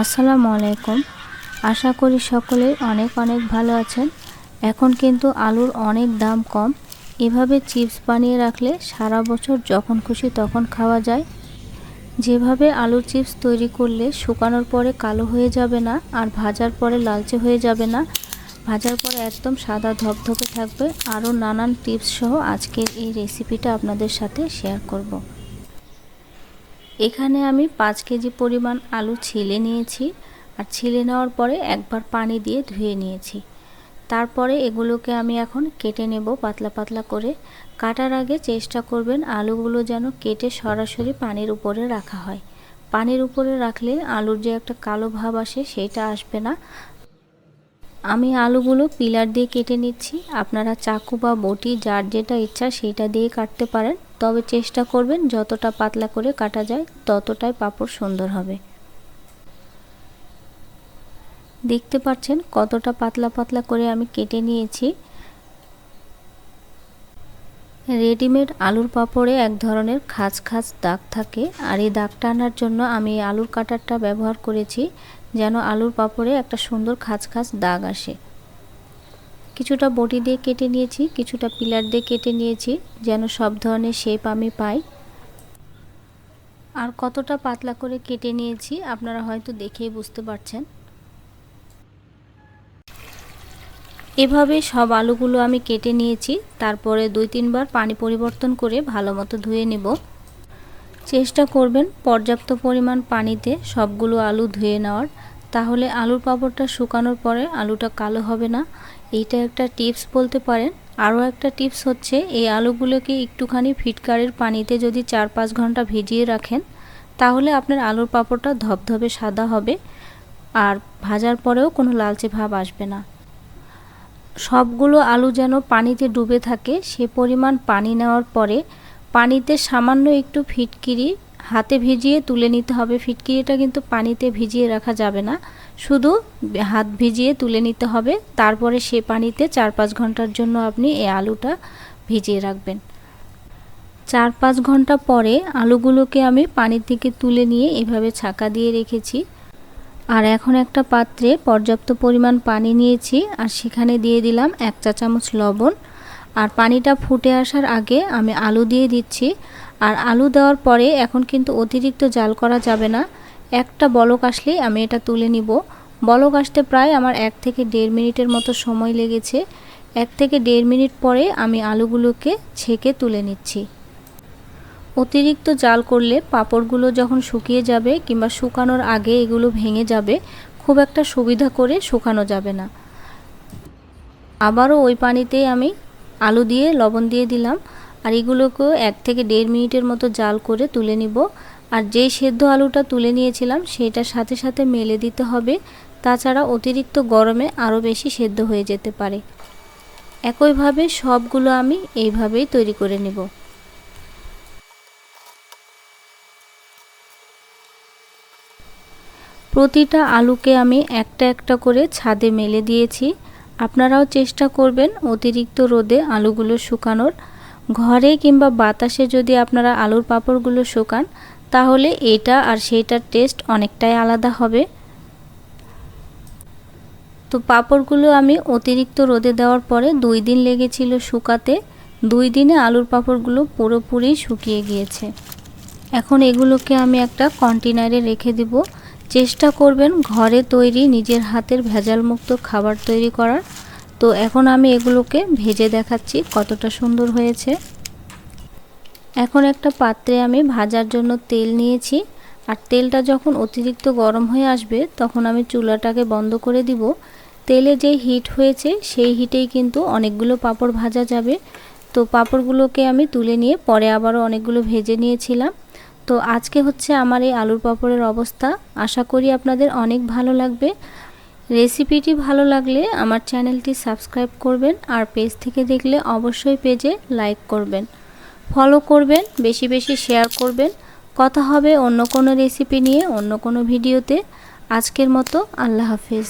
আসসালামু আলাইকুম। আশা করি সকলেই অনেক অনেক ভালো আছেন। এখন কিন্তু আলুর অনেক দাম কম। এভাবে চিপস বানিয়ে রাখলে সারা বছর যখন খুশি তখন খাওয়া যায়। যেভাবে আলুর চিপস তৈরি করলে শুকানোর পরে কালো হয়ে যাবে না আর ভাজার পরে লালচে হয়ে যাবে না, ভাজার পরে একদম সাদা ধপধপে থাকবে। আরও নানান টিপস সহ আজকের এই রেসিপিটা আপনাদের সাথে শেয়ার করব। এখানে আমি পাঁচ কেজি পরিমাণ আলু ছিলে নিয়েছি আর ছিলে নেওয়ার পরে একবার পানি দিয়ে ধুয়ে নিয়েছি। তারপরে এগুলোকে আমি এখন কেটে নেব পাতলা পাতলা করে। কাটার আগে চেষ্টা করবেন আলুগুলো যেন কেটে সরাসরি পানির উপরে রাখা হয়। পানির উপরে রাখলে আলুর যে একটা কালো ভাব আসে সেটা আসবে না। আমি আলুগুলো পিলার দিয়ে কেটে নিচ্ছি। আপনারা চাকু বা বটি, যার যেটা ইচ্ছা সেটা দিয়ে কাটতে পারেন। তবে চেষ্টা করবেন যতটা পাতলা করে কাটা যায়, ততটাই পাপড় সুন্দর হবে। দেখতে পাচ্ছেন কতটা পাতলা পাতলা করে আমি কেটে নিয়েছি। রেডিমেড আলুর পাপড়ে এক ধরনের খাঁচ খাঁচ দাগ থাকে। আর এই দাগটা আনার জন্য আমি আলুর কাটারটা ব্যবহার করেছি। যেন আলুর পাপড়ে একটা সুন্দর খাঁচ খাঁচ দাগ আসে। কিছুটা বটি দিয়ে কেটে নিয়েছি, কিছুটা পিলার দিয়ে কেটে নিয়েছি, যেন সব ধরনের শেপ আমি পাই। আর কতটা পাতলা করে কেটে নিয়েছি, আপনারা হয়তো দেখেই বুঝতে পারছেন। এভাবে সব আলুগুলো আমি কেটে নিয়েছি, তারপরে দুই তিনবার পানি পরিবর্তন করে ভালো মতো ধুয়ে নেব। চেষ্টা করবেন পর্যাপ্ত পরিমাণ পানিতে সবগুলো আলু ধুয়ে নেওয়ার। তাহলে আলুর পাঁপড়টা শুকানোর পরে আলুটা কালো হবে না। এইটা একটা টিপস বলতে পারেন। আরও একটা টিপস হচ্ছে, এই আলুগুলোকে একটুখানি ফিটকারের পানিতে যদি চার পাঁচ ঘণ্টা ভিজিয়ে রাখেন, তাহলে আপনার আলুর পাঁপড়টা ধবধবে সাদা হবে আর ভাজার পরেও কোনো লালচে ভাব আসবে না। সবগুলো আলু যেন পানিতে ডুবে থাকে, সে পরিমাণ পানি নেওয়ার পরে পানিতে সামান্য একটু ফিটকিরি হাতে ভিজিয়ে তুলে নিতে হবে। ফিটকিরিটা কিন্তু পানিতে ভিজিয়ে রাখা যাবে না। শুধু হাত ভিজিয়ে তুলে নিতে হবে। তারপরে সে পানিতে চার পাঁচ ঘণ্টার জন্য আপনি এই আলুটা ভিজিয়ে রাখবেন। চার পাঁচ ঘণ্টা পরে আলুগুলোকে আমি পানি থেকে তুলে নিয়ে এভাবে ছাকা দিয়ে রেখেছি। আর এখন একটা পাত্রে পর্যাপ্ত পরিমাণ পানি নিয়েছি। আর সেখানে দিয়ে দিলাম এক চা চামচ লবণ। আর পানিটা ফুটে আসার আগে আমি আলু দিয়ে দিচ্ছি। আর আলু দেওয়ার পরে এখন কিন্তু অতিরিক্ত জাল করা যাবে না। একটা বলক আসলেই আমি এটা তুলে নিব। বলক আসতে প্রায় আমার এক থেকে দেড় মিনিটের মতো সময় লেগেছে। এক থেকে দেড় মিনিট পরে আমি আলুগুলোকে ছেঁকে তুলে নিচ্ছি। অতিরিক্ত জাল করলে পাঁপড়গুলো যখন শুকিয়ে যাবে কিংবা শুকানোর আগে এগুলো ভেঙে যাবে, খুব একটা সুবিধা করে শুকানো যাবে না। আবারও ওই পানিতেই আমি আলু দিয়ে, লবণ দিয়ে দিলাম। আর এগুলোকেও এক থেকে দেড় মিনিটের মতো জাল করে তুলে নিব। আর যেই সেদ্ধ আলুটা তুলে নিয়েছিলাম, সেটার সাথে সাথে মেলে দিতে হবে। তাছাড়া অতিরিক্ত গরমে আরও বেশি সেদ্ধ হয়ে যেতে পারে। একইভাবে সবগুলো আমি এইভাবেই তৈরি করে নেব। প্রতিটা আলুকে আমি একটা একটা করে ছাদে মেলে দিয়েছি। আপনারাও চেষ্টা করবেন অতিরিক্ত রোদে আলুগুলো শুকানোর। ঘরে কিংবা বাতাসে যদি আপনারা আলুর পাঁপড়গুলো শুকান, তাহলে এটা আর সেইটার টেস্ট অনেকটাই আলাদা হবে। তো পাঁপড়গুলো আমি অতিরিক্ত রোদে দেওয়ার পরে দুই দিন লেগেছিল শুকাতে। দুই দিনে আলুর পাঁপড়গুলো পুরোপুরি শুকিয়ে গিয়েছে। এখন এগুলোকে আমি একটা কন্টেনারে রেখে দিব। চেষ্টা করবেন ঘরে তৈরি নিজের হাতের ভেজালমুক্ত খাবার তৈরি করার। তো এখন আমি এগুলোকে ভেজে দেখাচ্ছি কতটা সুন্দর হয়েছে। এখন একটা পাত্রে আমি ভাজার জন্য তেল নিয়েছি। আর তেলটা যখন অতিরিক্ত গরম হয়ে আসবে, তখন আমি চুলাটাকে বন্ধ করে দিব। তেলে যে হিট হয়েছে, সেই হিটেই কিন্তু অনেকগুলো পাপড় ভাজা যাবে। তো পাঁপড়গুলোকে আমি তুলে নিয়ে পরে আবারও অনেকগুলো ভেজে নিয়েছিলাম। তো আজকে হচ্ছে আমার এই আলুর পাঁপড়ের অবস্থা। আশা করি আপনাদের অনেক ভালো লাগবে। রেসিপিটি ভালো লাগলে আমার চ্যানেলটি সাবস্ক্রাইব করবেন আর পেজ থেকে দেখলে অবশ্যই পেজে লাইক করবেন। ফলো করবেন, বেশি বেশি শেয়ার করবেন। কথা হবে অন্য কোনো রেসিপি নিয়ে অন্য কোনো ভিডিওতে। আজকের মতো আল্লাহ হাফিজ।